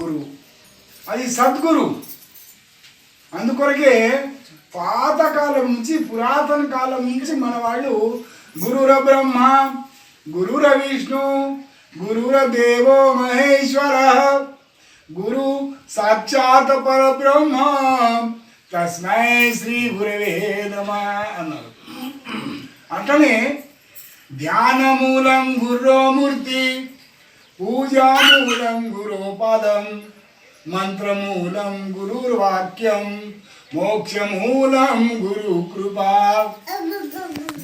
గురువు అది సద్గురు. అందుకొరకే పాతకాలం నుంచి పురాతన కాలం నుంచి మన వాళ్ళు గురుర బ్రహ్మ గురుర విష్ణు గురుర దేవో మహేశ్వర గురు సాక్షాత్ పరబ్రహ్మ తస్మై శ్రీ గురవే నమ అన్నారు. అట్లనే ధ్యానమూలం గురోమూర్తి పూజామూలం గురోపాదం మంత్రమూలం గురుర్వాక్యం మోక్షమూలం గురు కృప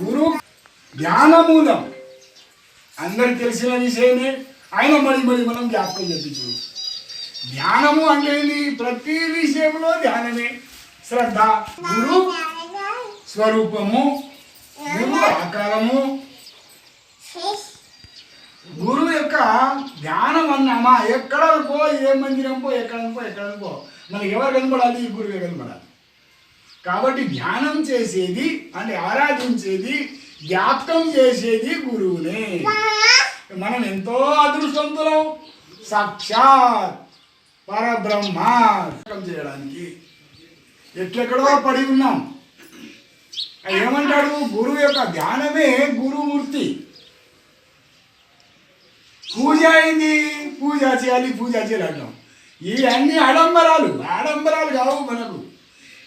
గురు జ్ఞానమూలం. అందరికి తెలిసిన విషయమే. ఆయన మరి మరి మనం జ్ఞాపకం చెప్పించు ధ్యానము అంటే ప్రతి విషయంలో ధ్యానమే. శ్రద్ధ గురు స్వరూపము గురు ఆకారము. గురువు యొక్క ధ్యానం అన్నామా? ఎక్కడ అనుకో ఏ మందిరం పో ఎక్కడ అనుకో ఎక్కడ అనుకో. మనకి ఎవరు కనపడాలి? ఈ గురువే కనపడాలి. కాబట్టి ధ్యానం చేసేది అంటే ఆరాధించేది జ్ఞాపకం చేసేది గురువునే. మనం ఎంతో అదృష్టవంతులం. సాక్షాత్ పరబ్రహ్మ. చేయడానికి ఎట్లెక్కడో పడి ఉన్నాం. ఏమంటాడు గురువు యొక్క ధ్యానమే గురుమూర్తి. పూజ అయింది. పూజ చేయాలి పూజ చేయాలి అంటాం ఇవన్నీ ఆడంబరాలు ఆడంబరాలు కావు మనకు.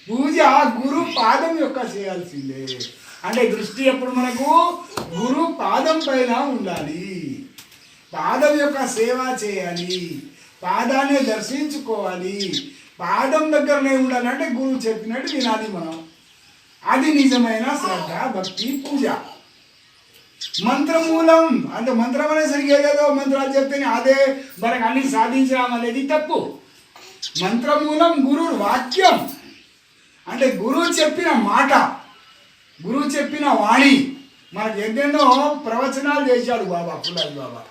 పూజ గురు పాదం యొక్క చేయాల్సిందే. అంటే దృష్టి ఎప్పుడు మనకు? గురు పాదం పైన ఉండాలి. పాదం యొక్క సేవ చేయాలి. పాదాన్ని దర్శించుకోవాలి. పాదం దగ్గరనే ఉండాలంటే గురువు చెప్పినట్టు వినాలి మనం. అది నిజమైన శ్రద్ధ భక్తి పూజ. మంత్రమూలం. అంటే మంత్రం అనేసరికి ఏదేదో మంత్రాలు చెప్తేనే అదే మనకు అన్ని సాధించడం అనేది తప్పు. మంత్రమూలం గురు వాక్యం. అంటే గురువు చెప్పిన మాట గురువు చెప్పిన వాణి. మనకు ఎన్నెన్నో ప్రవచనాలు చేశాడు బాబా పుల్లాజీ బాబా.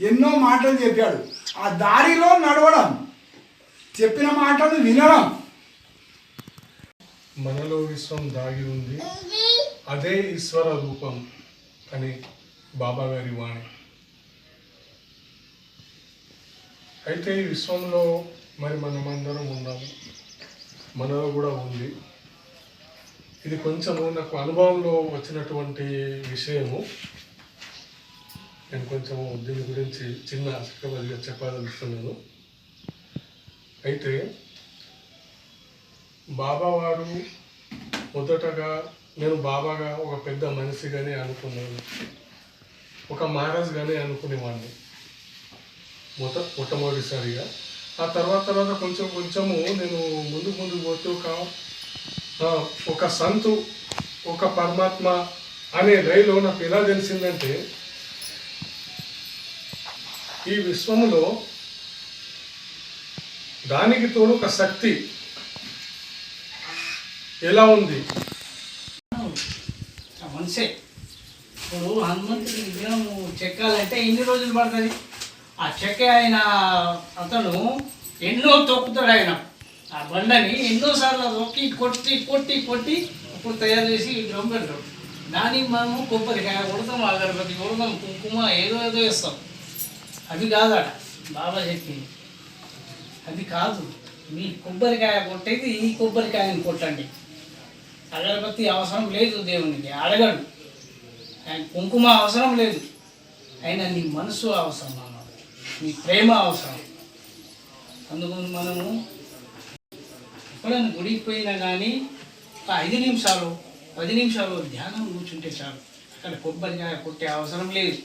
ఎన్నో మాటలు చెప్పాడు. ఆ దారిలో నడవడం చెప్పిన మాటలు వినడం. మనలో విశ్వం దాగి ఉంది. అదే ఈశ్వర రూపం. అని బాబా గారి వాణి. అయితే ఈ విశ్వంలో మరి మనమందరం ఉన్నాము. మనలో కూడా ఉంది. ఇది కొంచెము నాకు అనుభవంలో వచ్చినటువంటి విషయము. నేను కొంచెము దీని గురించి చిన్న ఆసక్తిగా చెప్పదలుస్తున్నాను అయితే బాబావారు మొదటగా నేను బాబాగా ఒక పెద్ద మనిషిగానే అనుకున్నాను ఒక మహారాజుగానే అనుకునేవాడిని. మొత మొట్టమొదటిసారిగా. ఆ తర్వాత తర్వాత కొంచెం కొంచెము నేను ముందు ముందు పోతూ ఒక ఒక సంతు ఒక పరమాత్మ అనే రైలు నాకు ఎలా తెలిసిందంటే ఈ విశ్వములో దానికి తోడు ఒక శక్తి ఎలా ఉంది? మనిషే. ఇప్పుడు హనుమంతుడి విగ్రహం చెక్కాలంటే ఎన్ని రోజులు పడుతుంది? ఆ చెక్క ఆయన అతను ఎన్నో తొక్కుతాడు ఆయన. ఆ బండని ఎన్నోసార్లు తొక్కి కొట్టి కొట్టి కొట్టి ఇప్పుడు తయారు చేసి విగ్రహం పెడతాడు. దానికి మనము కొబ్బరికాయ కొడతాం అగరబత్తి కొడతాం కుంకుమ ఏదో ఏదో ఇస్తాం అది కాదట బాబా చెప్పింది. అది కాదు. మీ కొబ్బరికాయ కొట్టేది ఈ కొబ్బరికాయని కొట్టండి. అగరబత్తి అవసరం లేదు దేవునికి అడగడు. ఆయన కుంకుమ అవసరం లేదు. అయినా నీ మనసు అవసరం అన్నాడు. నీ ప్రేమ అవసరం. అందుకు మనము ఎప్పుడైనా గుడికి పోయినా కానీ ఒక ఐదు నిమిషాలు పది నిమిషాలు ధ్యానం కూర్చుంటే చాలు. అక్కడ కొబ్బరికాయ కొట్టే అవసరం లేదు.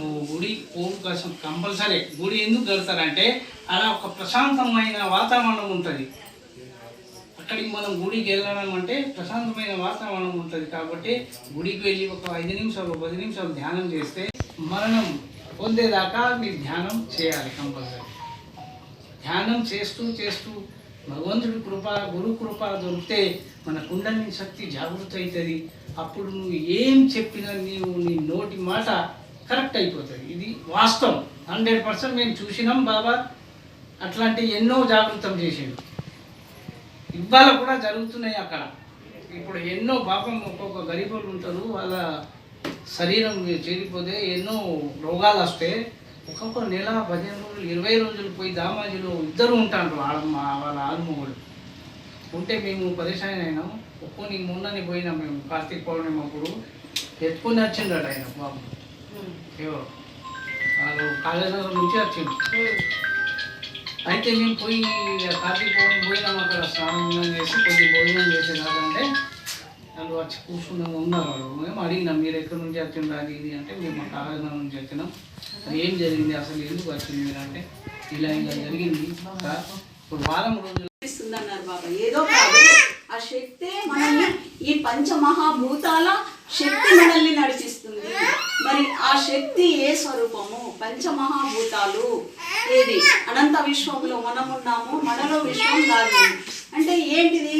నువ్వు గుడి పోవు కోసం కంపల్సరీ గుడి ఎందుకు కడతారంటే అలా ఒక ప్రశాంతమైన వాతావరణం ఉంటుంది. అక్కడికి మనం గుడికి వెళ్ళడం అంటే ప్రశాంతమైన వాతావరణం ఉంటుంది. కాబట్టి గుడికి వెళ్ళి ఒక ఐదు నిమిషాలు పది నిమిషాలు ధ్యానం చేస్తే మరణం పొందేదాకా మీరు ధ్యానం చేయాలి కంపల్సరీ. ధ్యానం చేస్తూ చేస్తూ భగవంతుడి కృప గురు కృప దొరికితే మన కుండలిని శక్తి జాగృతి అవుతుంది. అప్పుడు నువ్వు ఏం చెప్పినా నీవు నీ నోటి మాట కరెక్ట్ అయిపోతుంది. ఇది వాస్తవం. హండ్రెడ్ పర్సెంట్ మేము చూసినాం బాబా. అట్లాంటి ఎన్నో జాగృతం చేసిండు. ఇవాళ కూడా జరుగుతున్నాయి అక్కడ. ఇప్పుడు ఎన్నో పాపం ఒక్కొక్క గరీబులు ఉంటారు వాళ్ళ శరీరం చేరిపోతే ఎన్నో రోగాలు వస్తే ఒక్కొక్క నెల పదిహేను రోజులు ఇరవై రోజులు పోయి దామాజిలో ఇద్దరు ఉంటారు వాళ్ళ మా- వాళ్ళ ఆలుమూలు ఉంటే మేము పరేషాన్ అయినాం. ఒక్కొని మొన్నని పోయినాం మేము కార్తీక పౌర్ణమి అప్పుడు. ఎత్తుకొని వచ్చిండట ఆయన బాబు ఎవరు? వాళ్ళు కాళేశ్వరం నుంచి వచ్చిండు అయితే మేము పోయి కార్తీక పోయి పోయినాం అక్కడ స్నానం చేసి కొద్ది భోజనం చేసేదాకంటే వాళ్ళు వచ్చి కూర్చున్నాం ఉన్నారు వాళ్ళు మేము అడిగినాం మీరు ఎక్కడి నుంచి వచ్చిండ్రు అది ఇది అంటే మేము మా కాళేశ్వరం నుంచి వచ్చినాం అది ఏం జరిగింది అసలు ఎందుకు వచ్చింది మీరు అంటే ఇలా ఇలా జరిగింది ఇప్పుడు వారం రోజులు అన్నారు బాబా ఏదో కాదు ఆ శక్తి మనల్ని ఈ పంచమహాభూతాల శక్తి మనల్ని నడిపిస్తుంది మరి ఆ శక్తి ఏ స్వరూపము పంచమహాభూతాలు ఏది? అనంత విశ్వంలో మనం ఉన్నాము మనలో విశ్వం కాదు. అంటే ఏంటిది?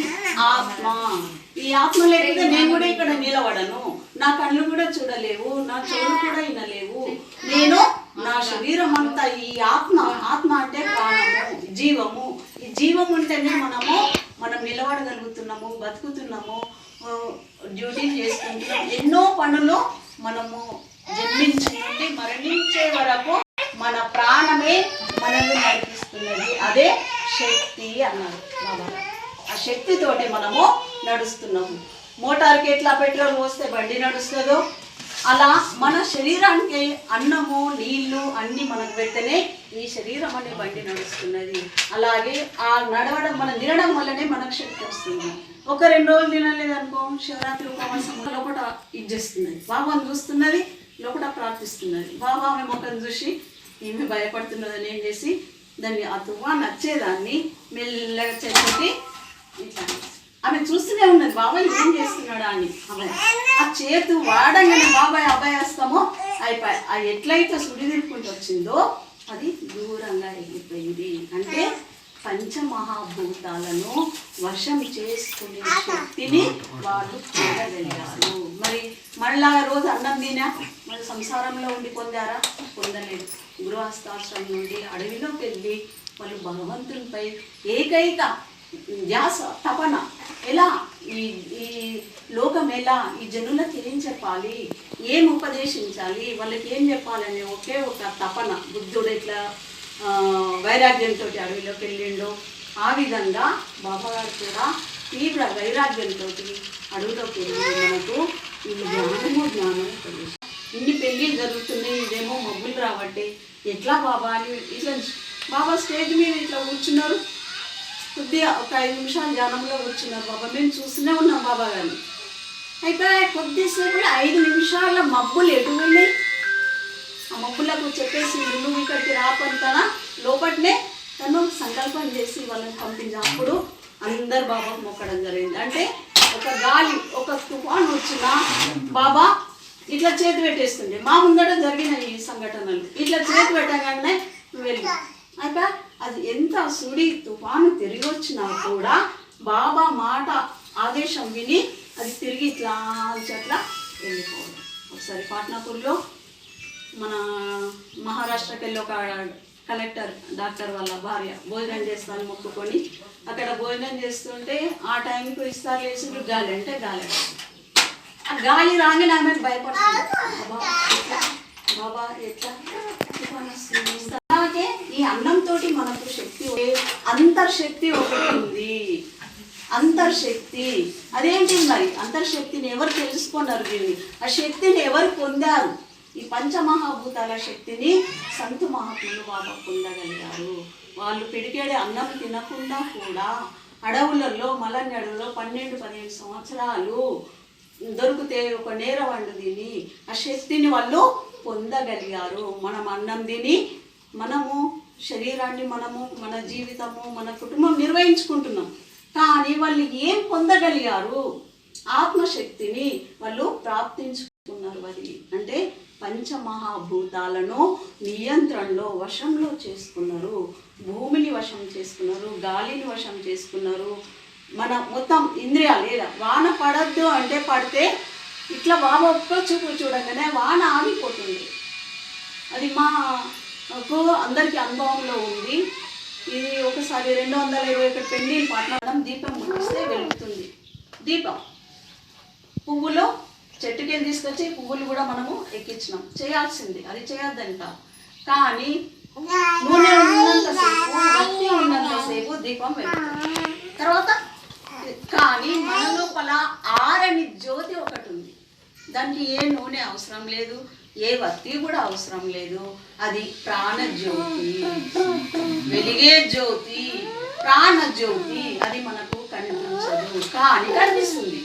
ఆత్మ. ఈ ఆత్మ లేకపోతే నేను కూడా ఇక్కడ నిలబడను. నా కళ్ళు కూడా చూడలేవు నా చెవులు కూడా వినలేవు. నేను నా శరీరం అంతా ఈ ఆత్మ. ఆత్మ అంటే ప్రాణము జీవము. ఈ జీవం ఉంటేనే మనము మనం నిలబడగలుగుతున్నాము బతుకుతున్నాము డ్యూటీ చేసుకుంటున్నాము ఎన్నో పనులు మనము జన్మించి నుండి మరణించే వరకు మన ప్రాణమే మనల్ని నడిపిస్తున్నది అదే శక్తి అన్నారు బాబా ఆ శక్తితోటి మనము నడుస్తున్నాము. మోటార్కి ఎట్లా పెట్రోల్ పోస్తే బండి నడుస్తుందో అలా మన శరీరానికి అన్నము నీళ్ళు అన్ని మనకు పెడితేనే ఈ శరీరం అనే బండి నడుస్తున్నది. అలాగే ఆ నడవడం మనం తినడం వల్లనే మనకు శక్తి వస్తుంది. ఒక రెండు రోజులు తినలేదు అనుకో శివరాత్రి ఉపవాసం లోపల ఇది చేస్తున్నది బాబాను చూస్తున్నది లోపల ప్రార్థిస్తున్నది. బాబా ఆమె ముఖం చూసి ఈమె భయపడుతున్నదని ఏం చేసి దాన్ని ఆ తువ్వా నచ్చేదాన్ని మెల్లగా చెప్పి ఇట్లా ఆమె చూస్తూనే ఉన్నది బాబాయ్ ఏం చేస్తున్నాడా? అని. ఆ చేతు వాడంగానే బాబాయ్ అభయస్తామో అయిపోయి. ఆ ఎట్లయితే సుడిదిరుకుంటూ వచ్చిందో అది దూరంగా వెళ్ళిపోయింది అంటే పంచమహాభూతాలను వశం చేసుకునే శక్తిని వాళ్ళు పొందగలిగారు. మరి మళ్ళా రోజు అన్నం తినా? మరి సంసారంలో ఉండి పొందారా? పొందలేదు. గృహస్థాశ్రమం నుండి అడవిలోకి వెళ్ళి వాళ్ళు భగవంతునిపై ఏకైక ధ్యాస తపన. ఎలా? ఈ ఈ లోకం ఎలా? ఈ జనులకు ఏం చెప్పాలి. ఏం ఉపదేశించాలి? వాళ్ళకి ఏం చెప్పాలనే ఒకే ఒక తపన. బుద్ధుడు ఇట్లా వైరాగ్యంతో అడవిలోకి వెళ్ళిండో ఆ విధంగా బాబాగారు కూడా తీవ్ర వైరాగ్యంతో అడవిలోకి వెళ్ళి మనకు ఈ జ్ఞానము జ్ఞానం ఉపదేశం. ఇన్ని పెళ్ళిళ్ళు జరుగుతున్నాయి ఇదేమో మబ్బులు రాబట్టి. ఎట్లా బాబా అని ఇట్లా బాబా స్టేజ్ మీద ఇట్లా కూర్చున్నారు. కొద్దిగా ఒక ఐదు నిమిషాలు ధ్యానంలో కూర్చున్నారు బాబా. మేము చూస్తూనే ఉన్నాం బాబా గారిని. అయితే కొద్దిసేపు ఐదు నిమిషాల మబ్బులు ఎటు వెళ్ళాయి ఆ మబ్బులకు చెప్పేసి నువ్వు ఇక్కడికి రాపంతన లోపట్నే తను సంకల్పం చేసి వాళ్ళని పంపించినప్పుడు అందరు బాబాకు మొక్కడం జరిగింది. అంటే ఒక గాలి ఒక తుఫాన్ వచ్చినా బాబా ఇట్లా చేతి పెట్టేస్తుండే. మా ముందట జరిగిన ఈ సంఘటనలు. ఇట్లా చేతి పెట్టగానే వెళ్ళి. అయితే అది ఎంత సుడి తుఫాను తిరిగి వచ్చినా కూడా బాబా మాట ఆదేశం విని అది తిరిగి ఇట్లా అట్లా వెళ్ళిపోవడం ఒకసారి పాట్నాపూర్లో మన మహారాష్ట్రకి వెళ్ళి ఒక కలెక్టర్ డాక్టర్ వాళ్ళ భార్య భోజనం చేస్తాను మొక్కుకొని అక్కడ భోజనం చేస్తుంటే ఆ టైంకి ఇస్తారు లేచుడు గాలి అంటే గాలి ఆ గాలి రాగానే ఆమె భయపడుతుంది బాబా ఎట్లా? బాబా ఎట్లా తుఫాను వస్తుంది. ఈ అన్నంతో మనకు శక్తి అంతర్శక్తి ఒకటి ఉంది. అంతర్శక్తి. అదేంటి మరి? అంతర్శక్తిని ఎవరు తెలుసుకున్నారు దీన్ని? ఆ శక్తిని ఎవరు పొందారు? ఈ పంచమహాభూతాల శక్తిని సంతు మహాత్ములు బాబా పొందగలిగారు. వాళ్ళు పిడికేడే అన్నం తినకుండా కూడా అడవులలో మలని అడవులో పన్నెండు పదిహేను సంవత్సరాలు దొరికితే ఒక నేర వండు తిని ఆ శక్తిని వాళ్ళు పొందగలిగారు. మనం అన్నం తిని మనము శరీరాన్ని మనము మన జీవితము మన కుటుంబం నిర్వహించుకుంటున్నాం. కానీ వాళ్ళు ఏం పొందగలిగారు? ఆత్మశక్తిని వాళ్ళు ప్రాప్తించుకున్నారు అది అంటే పంచమహాభూతాలను నియంత్రణలో వశంలో చేసుకున్నారు. భూమిని వశం చేసుకున్నారు గాలిని వశం చేసుకున్నారు. మన మొత్తం ఇంద్రియాలు లేదా వాన పడద్దు అంటే పడితే ఇట్లా బాబా ఒక్క చూపు చూడగానే వాన ఆగిపోతుంది. అది మా మాకు అందరికీ అనుభవంలో ఉంది. ఇది ఒకసారి రెండు వందల ఇరవై ఒకటి పెళ్ళి పట్టణం దీపం ముగిస్తే వెలుగుతుంది. దీపం. పువ్వులో చెట్టుకి తీసుకొచ్చి పువ్వులు కూడా మనము ఎక్కించినాం. చేయాల్సింది. అది చేయొద్దంట. కానీ నూనె ఉన్నంతసేపు భక్తి ఉన్నంతసేపు దీపం వెలుగుతుంది. తర్వాత కానీ మన లోపల ఆరని జ్యోతి ఒకటి ఉంది. దానికి ఏ నూనె అవసరం లేదు. ఏ వత్తి కూడా అవసరం లేదు. అది ప్రాణజ్యోతి. వెలిగే జ్యోతి ప్రాణజ్యోతి అది మనకు కనిపించదు. కానీ కనిపిస్తుంది.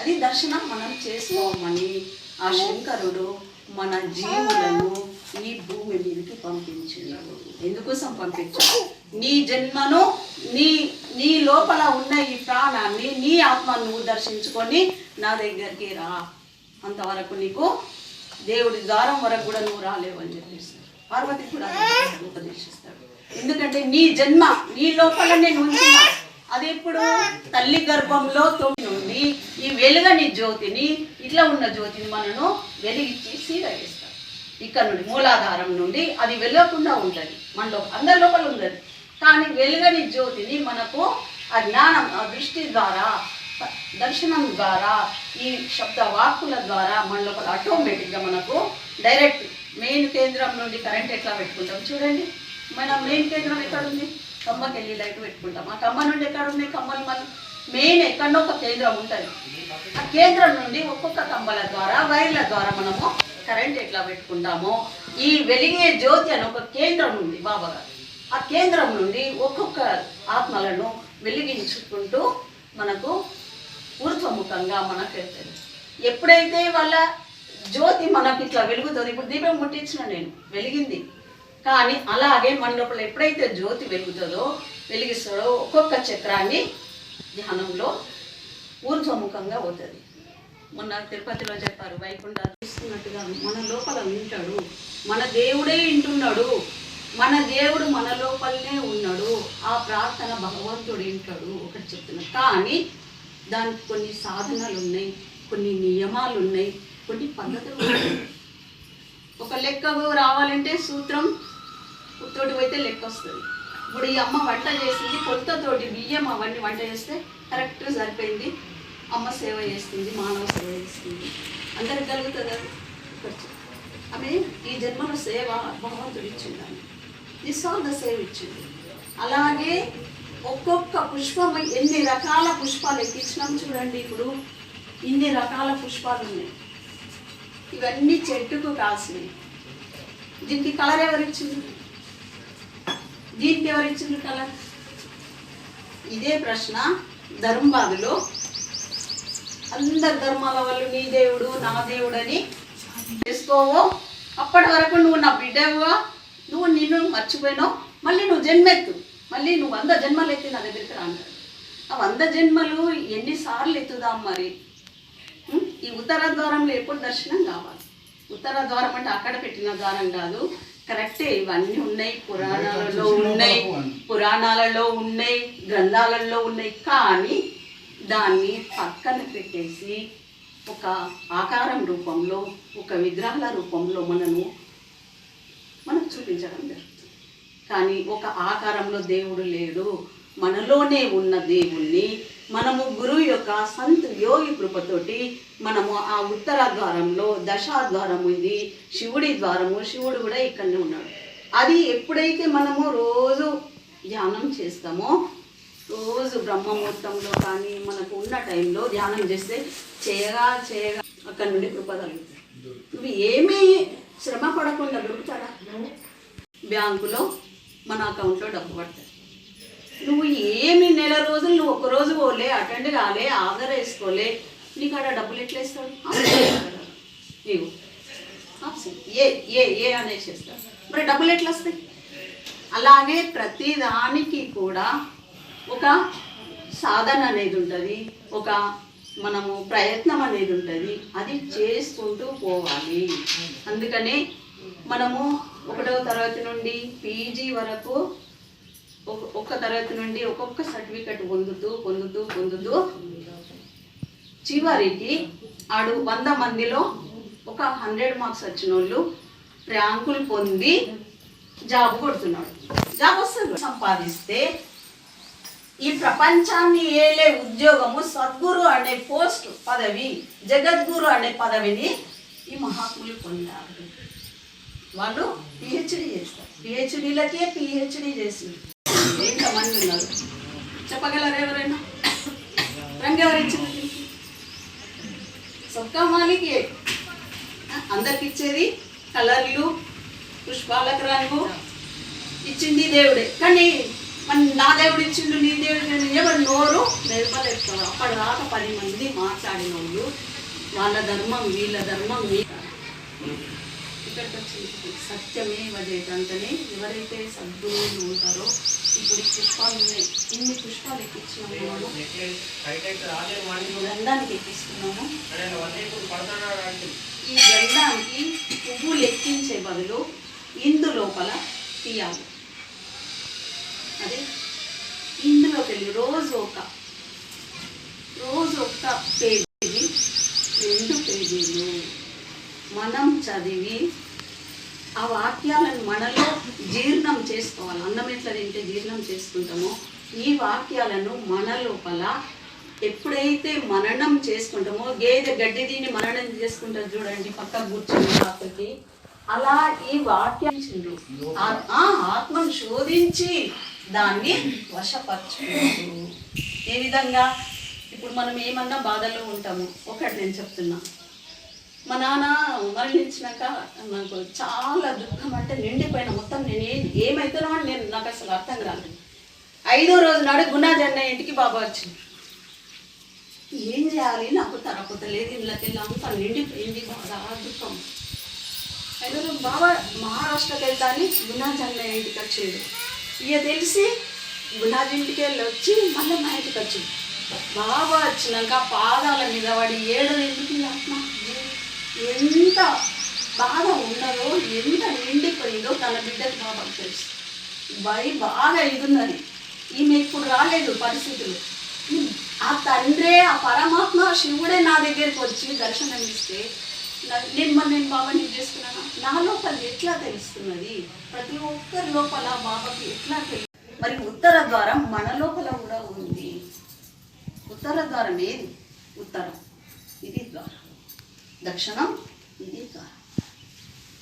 అది దర్శనం మనం చేసుకోమని ఆ శంకరుడు మన జీవులను ఈ భూమి మీదకి పంపించాడు. ఎందుకోసం పంపించాడు? నీ జన్మను నీ నీ లోపల ఉన్న ఈ ప్రాణాన్ని నీ ఆత్మను నువ్వు దర్శించుకొని నా దగ్గరికి రా. అంతవరకు నీకు దేవుడి ద్వారం వరకు కూడా నువ్వు రాలేవు అని చెప్పేసి పార్వతి కూడా ఉపదేశిస్తాడు. ఎందుకంటే నీ జన్మ నీ లోపల నేను అది ఇప్పుడు తల్లి గర్భంలో తొమ్మిది. నుండి ఈ వెలుగని జ్యోతిని ఇట్లా ఉన్న జ్యోతిని మనను వెలిగించి సీరగిస్తాడు ఇక్కడ నుండి మూలాధారం నుండి అది వెళ్ళకుండా ఉంటుంది. మనలో అందరి లోపల ఉండదు కానీ వెలుగని జ్యోతిని మనకు ఆ జ్ఞానం ఆ దృష్టి ద్వారా దర్శనం ద్వారా ఈ శబ్ద వాక్కుల ద్వారా మన లోపల ఆటోమేటిక్గా మనకు డైరెక్ట్ మెయిన్ కేంద్రం నుండి కరెంట్ ఎట్లా పెట్టుకుంటాం చూడండి. మన మెయిన్ కేంద్రం ఎక్కడ ఉంది కమ్మకి వెళ్ళి లైట్ పెట్టుకుంటాం. ఆ కమ్మ నుండి ఎక్కడ ఉన్నాయి కమ్మలు మన మెయిన్ ఎక్కడో ఒక కేంద్రం ఉంటుంది. ఆ కేంద్రం నుండి ఒక్కొక్క కమ్మల ద్వారా వైర్ల ద్వారా మనము కరెంట్ ఎట్లా పెట్టుకుంటామో ఈ వెలిగే జ్యోతి అని ఒక కేంద్రం ఉంది బాబా గారు ఆ కేంద్రం నుండి ఒక్కొక్క ఆత్మలను వెలిగించుకుంటూ మనకు ఊర్ధ్వముఖంగా మనకెళ్తుంది. ఎప్పుడైతే వాళ్ళ జ్యోతి మనకి ఇట్లా వెలుగుతుంది ఇప్పుడు దీపం ముట్టించిన నేను వెలిగింది. కానీ అలాగే మన లోపల ఎప్పుడైతే జ్యోతి వెలుగుతుందో వెలిగిస్తాడో ఒక్కొక్క చక్రాన్ని ధ్యానంలో ఊర్ధ్వముఖంగా అవుతుంది మొన్న తిరుపతిలో చెప్పారు వైకుంఠ తీసుకున్నట్టుగా మన లోపల వింటాడు మన దేవుడే వింటున్నాడు మన దేవుడు మన లోపలనే ఉన్నాడు. ఆ ప్రార్థన భగవంతుడు వింటాడు ఒకటి చెప్తున్నాడు కానీ దానికి కొన్ని సాధనలు ఉన్నాయి కొన్ని నియమాలు ఉన్నాయి కొన్ని పద్ధతులు ఉన్నాయి. ఒక లెక్కకు రావాలంటే సూత్రం తోటి పోతే లెక్క వస్తుంది. ఇప్పుడు ఈ అమ్మ వంట చేసింది కొలతతోటి బియ్యం అవన్నీ వంట చేస్తే కరెక్ట్ సరిపోయింది. అమ్మ సేవ చేస్తుంది మానవ సేవ చేస్తుంది. అందరికి కలుగుతుంది? ఖర్చు ఆమె ఈ జన్మలో సేవ భగవంతుడు ఇచ్చింది ఆమె. నిస్వార్థ సేవ ఇచ్చింది. అలాగే ఒక్కొక్క పుష్పం ఎన్ని రకాల పుష్పాలు ఎక్కించినాం చూడండి ఇప్పుడు. ఇన్ని రకాల పుష్పాలు ఉన్నాయి. ఇవన్నీ చెట్టుకు కాసినాయి దీనికి కలర్ ఎవరిచ్చింది దీనికి ఎవరిచ్చింది కలర్? ఇదే ప్రశ్న. ధర్మబాదులో అందరి ధర్మాల వాళ్ళు నీ దేవుడు నా దేవుడు అని చేసుకోవు. అప్పటి వరకు నువ్వు నా బిడ్డవుగా నువ్వు నిన్ను మర్చిపోయినావు. మళ్ళీ నువ్వు జన్మెత్తు. మళ్ళీ నువ్వు వంద జన్మలు ఎత్తి నా దగ్గరికి రా ఆ వంద జన్మలు ఎన్నిసార్లు ఎత్తుదాం మరి? ఈ ఉత్తర ద్వారంలో ఎప్పుడు దర్శనం కావాలి? ఉత్తర ద్వారం అంటే అక్కడ పెట్టిన ద్వారం కాదు. కరెక్టే ఇవన్నీ ఉన్నాయి. పురాణాలలో ఉన్నాయి. పురాణాలలో ఉన్నాయి. గ్రంథాలలో ఉన్నాయి. కానీ దాన్ని పక్కన పెట్టేసి ఒక ఆకారం రూపంలో ఒక విగ్రహాల రూపంలో మనము మనం చూపించడం జరుగుతుంది. కానీ ఒక ఆకారంలో దేవుడు లేడు. మనలోనే ఉన్న దేవుణ్ణి మనము గురువు యొక్క సంత్ యోగి కృపతోటి మనము ఆ ఉత్తర ద్వారంలో దశాద్వారము ఇది శివుడి ద్వారము శివుడు కూడా ఇక్కడనే ఉన్నాడు. అది ఎప్పుడైతే మనము రోజు ధ్యానం చేస్తామో రోజు బ్రహ్మముహూర్తంలో కానీ మనకు ఉన్న టైంలో ధ్యానం చేస్తే చేయగా చేయగా అక్కడ నుండి కృప కలుగుతుంది నువ్వు ఏమీ శ్రమ పడకుండా దొరుకుతాడా బ్యాంకులో మన అకౌంట్లో డబ్బు పడతాయి. నువ్వు ఏమి నెల రోజులు నువ్వు ఒక రోజు పోలే అటెండ్ కాలే ఆధార్ వేసుకోలే నీకు ఆడ డబ్బులు ఎట్లా ఇస్తాడు? నీవు ఆప్షన్. ఏ ఏ ఏ అనేసి చేస్తాడు మరి డబ్బులు ఎట్లా వస్తాయి? అలాగే ప్రతి దానికి కూడా ఒక సాధన అనేది ఉంటుంది ఒక మనము ప్రయత్నం అనేది ఉంటుంది అది చేసుకుంటూ పోవాలి. అందుకనే మనము ఒకటవ తరగతి నుండి పీజీ వరకు ఒక ఒక్క తరగతి నుండి ఒక్కొక్క సర్టిఫికెట్ పొందుతూ పొందుతూ పొందుతూ చివరికి ఆడు వంద మందిలో ఒక హండ్రెడ్ మార్క్స్ వచ్చిన వాళ్ళు ర్యాంకులు పొంది జాబ్ కొడుతున్నాడు. జాబ్ వస్తుంది. సంపాదిస్తే ఈ ప్రపంచాన్ని ఏలే ఉద్యోగము సద్గురు అనే పోస్ట్ పదవి జగద్గురు అనే పదవిని ఈ మహాత్ములు పొందారు. వాళ్ళు పిహెచ్డి చేస్తారు. పిహెచ్డీలకే పిహెచ్డి చేసింది ఎంతమంది ఉన్నారు? చెప్పగలరు ఎవరైనా? రంగు ఎవరు ఇచ్చింది? దీనికి? అందరికి ఇచ్చేది కలర్లు పుష్పాలకు రంగు. ఇచ్చింది దేవుడే. కానీ మన నా దేవుడు ఇచ్చిండు నీ దేవుడు ఎవరు? నోరు నిలబడేస్తారు అప్పటిదాకా పది మంది మాట్లాడిన వాళ్ళు వాళ్ళ ధర్మం వీళ్ళ ధర్మం వీ- ఇక్కడికి వచ్చింది సత్యమే వజేటంతనే ఎవరైతే సద్గురువులు ఉంటారో ఇప్పుడు ఈ పుష్పాలు ఉన్నాయి ఇన్ని పుష్పాలు ఎక్కించినాము గంధానికి ఎక్కిస్తున్నాము. ఈ గంధానికి పువ్వులు ఎక్కించే బదులు ఇందు లోపల తీయాలి. అదే ఇందులోకి వెళ్ళి రోజు ఒక రోజు ఒక పేజీ రెండు పేజీలు. మనం చదివి ఆ వాక్యాలను మనలో జీర్ణం చేసుకోవాలి. అన్నం ఎట్లా తింటే జీర్ణం చేసుకుంటామో ఈ వాక్యాలను మన లోపల ఎప్పుడైతే మననం చేసుకుంటామో గేదె గడ్డి దీన్ని మననం చేసుకుంటారు చూడండి పక్క కూర్చుని పాపకి అలా ఈ వాక్యం ఆ ఆత్మను శోధించి దాన్ని వశపరచుకుంటారు ఏ విధంగా? ఇప్పుడు మనం ఏమన్నా బాధలో ఉంటాము ఒకటి నేను చెప్తున్నా. మా నాన్న మరణించినాక నాకు చాలా దుఃఖం అంటే నిండిపోయిన మొత్తం నేను ఏం ఏమవుతున్నా అని నేను నాకు అసలు అర్థం కాలేదు. ఐదో రోజు నాడు గుణాజన్న ఇంటికి బాబా వచ్చింది ఏం చేయాలి? నాకు తరపుత లేదు ఇళ్ళకి అంతా నిండిపోయింది బాగా దుఃఖం. ఐదో రోజు బాబా మహారాష్ట్రకి వెళ్తా అని గుణాజన్న ఇంటికి వచ్చింది ఇక తెలిసి గుణాజ్ ఇంటికి వెళ్ళి వచ్చి మళ్ళీ మా ఇంటికి వచ్చింది బాబా వచ్చినాక పాదాల మీద వాడి ఏడు ఎందుకు ఈ ఎంత బాధ ఉన్నదో ఎంత నిండిపోయిందో తన బిడ్డకు బాబాకు తెలుసు. భయ బాగా ఇదున్నది ఈమె ఇప్పుడు రాలేదు పరిస్థితులు. ఆ తండ్రే ఆ పరమాత్మ శివుడే నా దగ్గరికి వచ్చి దర్శనం ఇస్తే నేను మరి నేను బాబాని ఇది చేసుకున్నాను? నా లోపల ఎట్లా తెలుస్తున్నది? ప్రతి ఒక్కరి లోపల బాబాకి ఎట్లా తెలుసు? మరి ఉత్తర ద్వారం మన లోపల కూడా ఉంది. ఉత్తర ద్వారం ఏది? ఉత్తరం. ఇది ద్వారం. దక్షిణం ఇది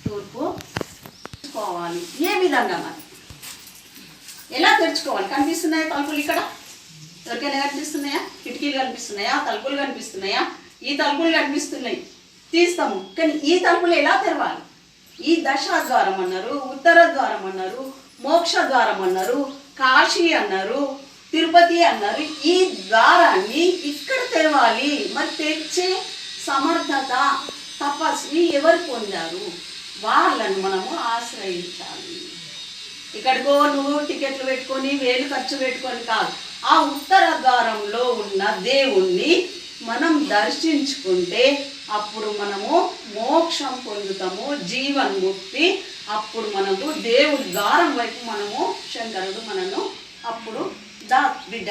తూర్పు తెరుచుకోవాలి ఏ విధంగా మరి? ఎలా తెరుచుకోవాలి? కనిపిస్తున్నాయా తలుపులు ఇక్కడ? ఎవరికైనా కనిపిస్తున్నాయా? కిటికీలు కనిపిస్తున్నాయా? తలుపులు కనిపిస్తున్నాయా? ఈ తలుపులు కనిపిస్తున్నాయి. తీస్తాము. కానీ ఈ తలుపులు ఎలా తెరవాలి? ఈ దశ ద్వారం అన్నారు ఉత్తర ద్వారం అన్నారు మోక్ష ద్వారం అన్నారు కాశీ అన్నారు తిరుపతి అన్నారు. ఈ ద్వారాన్ని ఇక్కడ తెరవాలి. మరి తెరిచే సమర్థత తపస్వి ఎవరు పొందారు? వాళ్ళను మనము ఆశ్రయించాలి. ఇక్కడికో నువ్వు టికెట్లు పెట్టుకొని వేలు ఖర్చు పెట్టుకొని కాదు ఆ ఉత్తర ద్వారంలో ఉన్న దేవుణ్ణి మనం దర్శించుకుంటే అప్పుడు మనము మోక్షం పొందుతాము జీవన్ముక్తి అప్పుడు మనకు దేవుడి ద్వారం వైపు మనము శంకరుడు మనను అప్పుడు దా బిడ్డ